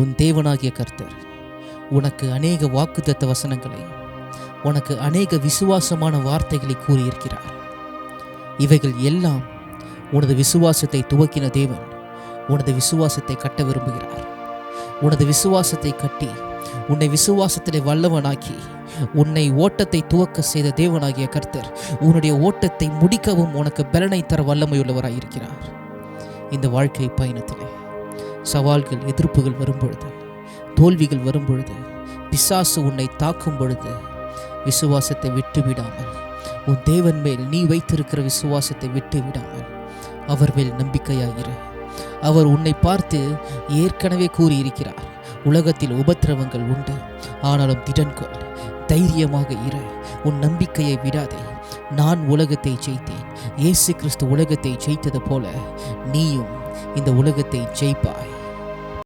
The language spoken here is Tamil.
உன் தேவனாகிய கர்த்தர். உனக்கு அநேக வாக்குத்தத்த வசனங்களை உனக்கு அநேக விசுவாசமான வார்த்தைகளை கூறியிருக்கிறார். இவைகள் எல்லாம் உனது விசுவாசத்தை துவக்கின தேவன் உனது விசுவாசத்தை கட்ட விரும்புகிறார். உனது விசுவாசத்தை கட்டி உன்னை விசுவாசத்திலே வல்லவனாக்கி உன்னை ஓட்டத்தை துவக்க செய்த தேவனாகிய கர்த்தர் உன்னுடைய ஓட்டத்தை முடிக்கவும் உனக்கு பலனை தர வல்லமையுள்ளவராயிருக்கிறார். இந்த வாழ்க்கை பயணத்திலே சவால்கள் எதிர்ப்புகள் வரும்பொழுது தோல்விகள் வரும்பொழுது பிசாசு உன்னை தாக்கும் பொழுது விசுவாசத்தை விட்டு விடாமல் உன் தேவன் மேல் நீ வைத்திருக்கிற விசுவாசத்தை விட்டு விடாமல் அவர் மேல் நம்பிக்கையாகிற அவர் உன்னை பார்த்து ஏற்கனவே கூறியிருக்கிறார் உலகத்தில் உபத்திரவங்கள் உண்டு ஆனாலும் திடன்கொள் தைரியமாக இரு உன் நம்பிக்கையை விடாதே நான் உலகத்தை ஜெயித்தேன் இயேசு கிறிஸ்து உலகத்தை ஜெயித்தது போல நீயும் இந்த உலகத்தை ஜெயிப்பாய்.